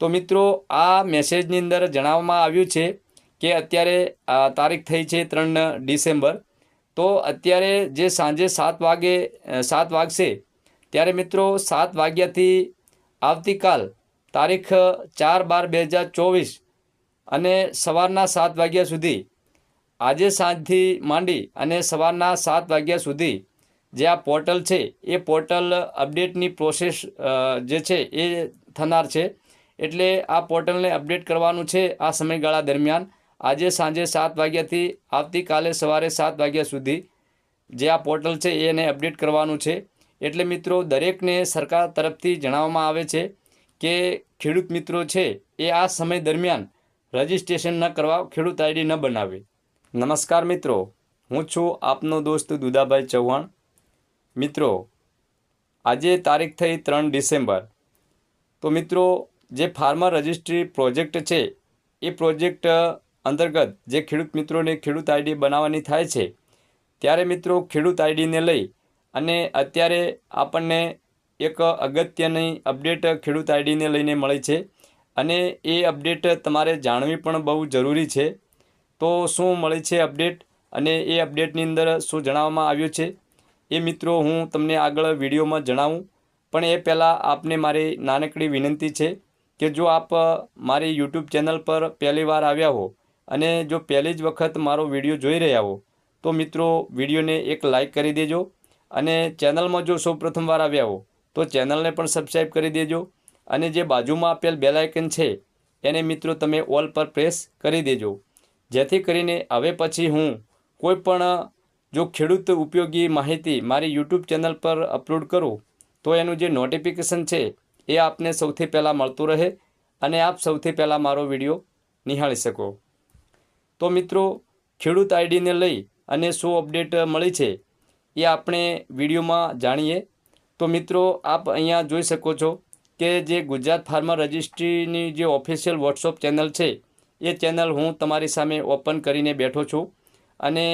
તો મિત્રો, આ મેસેજની અંદર જણાવવામાં આવ્યું છે કે અત્યારે તારીખ થઈ છે ત્રણ ડિસેમ્બર. તો અત્યારે જે સાંજે સાત વાગે સાત વાગશે, ત્યારે મિત્રો સાત વાગ્યાથી આવતીકાલ તારીખ ચાર બાર બે હજાર ચોવીસ અને સવારના સાત વાગ્યા સુધી, આજે સાંજથી માંડી અને સવારના સાત વાગ્યા સુધી જે આ પોર્ટલ છે, એ પોર્ટલ અપડેટની પ્રોસેસ જે છે એ થનાર છે. એટલે આ પોર્ટલને અપડેટ કરવાનું છે આ સમયગાળા દરમિયાન. આજે સાંજે સાત વાગ્યાથી આવતીકાલે સવારે સાત વાગ્યા સુધી જે આ પોર્ટલ છે એને અપડેટ કરવાનું છે. એટલે મિત્રો, દરેકને સરકાર તરફથી જણાવવામાં આવે છે કે ખેડૂત મિત્રો છે એ આ સમય દરમિયાન રજિસ્ટ્રેશન ન કરવા ખેડૂત આઈડી ન બનાવે. નમસ્કાર મિત્રો, હું છું આપનો દોસ્ત દુદાભાઈ ચૌહાણ. મિત્રો, આજે તારીખ થઈ ત્રણ ડિસેમ્બર. તો મિત્રો જે ફાર્મા રજિસ્ટ્રી પ્રોજેક્ટ છે, એ પ્રોજેક્ટ અંતર્ગત જે ખેડૂત મિત્રોને ખેડૂત આઈડી બનાવવાની થાય છે, ત્યારે મિત્રો ખેડૂત આઈડીને લઈ અને અત્યારે આપણને એક અગત્યની અપડેટ ખેડૂત આઈડીને લઈને મળે છે. અને એ અપડેટ તમારે જાણવી પણ બહુ જરૂરી છે. તો શું મળે છે અપડેટ? અને એ અપડેટની અંદર શું જણાવવામાં આવ્યું છે? એ મિત્રો હું તમને આગળ વિડીયોમાં જણાવું. પણ એ પહેલાં આપને મારી નાનકડી વિનંતી છે કે જો આપ મારી યુટ્યુબ ચેનલ પર પહેલી વાર આવ્યા હો અને જો પહેલી જ વખત મારો વીડિયો જોઈ રહ્યા હો, તો મિત્રો વિડીયોને એક લાઈક કરી દેજો અને ચેનલમાં જો સૌ પ્રથમવાર આવ્યા હો, તો ચેનલને પણ સબસ્ક્રાઈબ કરી દેજો અને જે બાજુમાં આપેલ બેલાયકન છે, એને મિત્રો તમે ઓલ પર પ્રેસ કરી દેજો. જેથી કરીને હવે પછી હું કોઈ પણ જો ખેડૂત ઉપયોગી માહિતી મારી યુટ્યુબ ચેનલ પર અપલોડ કરું, તો એનું જે નોટિફિકેશન છે એ આપને સૌથી પહેલાં મળતું રહે અને આપ સૌથી પહેલાં મારો વીડિયો નિહાળી શકો. તો મિત્રો, ખેડૂત આઈડીને લઈ અને શું અપડેટ મળી છે એ આપણે વિડીયોમાં જાણીએ. તો મિત્રો, આપ અહીંયા જોઈ શકો છો કે જે ગુજરાત ફાર્મર રજિસ્ટ્રીની જે ઓફિશિયલ વોટ્સઅપ ચેનલ છે, એ ચેનલ હું તમારી સામે ઓપન કરીને બેઠો છું અને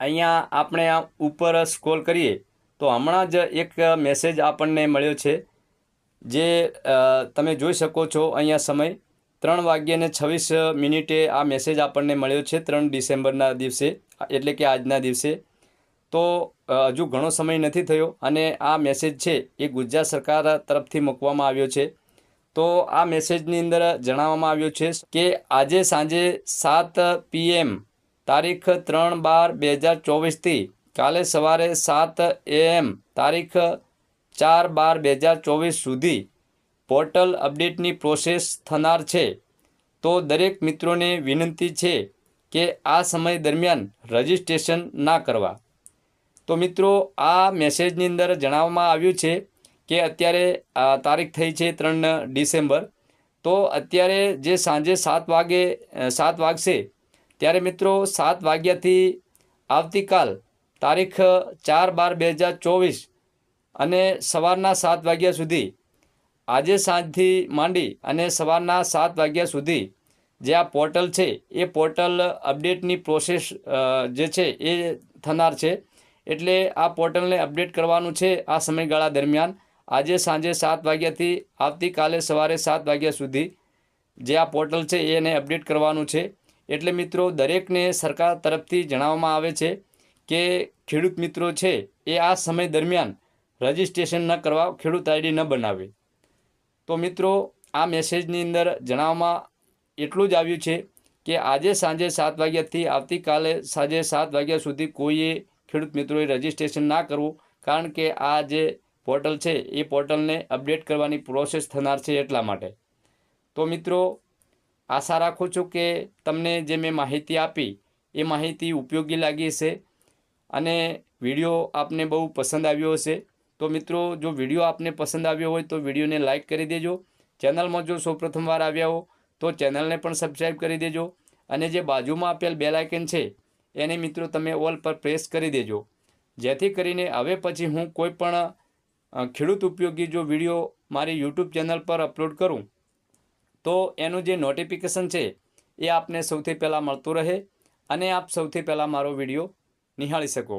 અહીંયા આપણે આ ઉપર સ્ક્રોલ કરીએ તો હમણાં જ એક મેસેજ આપણને મળ્યો છે જે તમે જોઈ શકો છો અહીંયા સમય. ત્રણ વાગ્યાને છવ્વીસ મિનિટે આ મેસેજ આપણને મળ્યો છે ત્રણ ડિસેમ્બરના દિવસે એટલે કે આજના દિવસે. તો હજુ ઘણો સમય નથી થયો અને આ મેસેજ છે એ ગુજરાત સરકાર તરફથી મૂકવામાં આવ્યો છે. તો આ મેસેજની અંદર જણાવવામાં આવ્યું છે કે આજે સાંજે સાત પીએમ તારીખ ત્રણ બાર બે હજાર ચોવીસથી કાલે સવારે સાત એએમ તારીખ ચાર બાર બે હજાર ચોવીસ સુધી પોર્ટલ અપડેટની પ્રોસેસ થનાર છે. તો દરેક મિત્રોને વિનંતી છે કે આ સમય દરમિયાન રજિસ્ટ્રેશન ના કરવા. તો મિત્રો, આ મેસેજની અંદર જણાવવામાં આવ્યું છે કે અત્યારે તારીખ થઈ છે ત્રણ ડિસેમ્બર. તો અત્યારે જે સાંજે સાત વાગે સાત વાગશે, ત્યારે મિત્રો સાત વાગ્યાથી આવતીકાલ તારીખ ચાર બાર બે હજાર ચોવીસ અને સવારના સાત વાગ્યા સુધી, આજે સાંજથી માંડી અને સવારના સાત વાગ્યા સુધી જે આ પોર્ટલ છે, એ પોર્ટલ અપડેટની પ્રોસેસ જે છે, એ થનાર છે. એટલે આ પોર્ટલને અપડેટ કરવાનું છે આ સમયગાળા દરમિયાન. આજે સાંજે સાત વાગ્યાથી આવતીકાલે સવારે સાત વાગ્યા સુધી જે આ પોર્ટલ છે, એને અપડેટ કરવાનું છે. એટલે મિત્રો, દરેકને સરકાર તરફથી જણાવવામાં આવે છે કે ખેડૂત મિત્રો છે, એ આ સમય દરમિયાન રજિસ્ટ્રેશન ન કરવા ખેડૂત આઈડી ન બનાવે. તો મિત્રો, આ મેસેજની અંદર જણાવવામાં એટલું જ આવ્યું છે કે આજે સાંજે સાત વાગ્યાથી આવતીકાલે સાંજે સાત વાગ્યા સુધી કોઈએ ખેડૂત મિત્રોએ રજિસ્ટ્રેશન ના કરવું, કારણ કે આ જે પોર્ટલ છે, એ પોર્ટલને અપડેટ કરવાની પ્રોસેસ થનાર છે એટલા માટે. તો મિત્રો, આશા રાખું છું કે તમને જે મેં માહિતી આપી, એ માહિતી ઉપયોગી લાગી હશે અને વીડિયો આપને બહુ પસંદ આવ્યો હશે. તો મિત્રો, જો વીડિયો આપને પસંદ આવ્યો હોય તો વિડીયોને લાઇક કરી દેજો. ચેનલમાં જો સૌપ્રથમ વાર આવ્યા હો, તો ચેનલને પણ સબસ્ક્રાઈબ કરી દેજો. અને જે બાજુમાં આપેલ બેલ આઇકન છે, એને મિત્રો તમે ઓલ પર પ્રેસ કરી દેજો. જેથી કરીને હવે પછી હું કોઈ પણ ખેડૂત ઉપયોગી જો વીડિયો મારી યુટ્યુબ ચેનલ પર અપલોડ કરું, તો એનું જે નોટિફિકેશન છે, એ આપને સૌથી પહેલાં મળતું રહે. અને આપ સૌથી પહેલાં મારો વીડિયો નિહાળી શકો.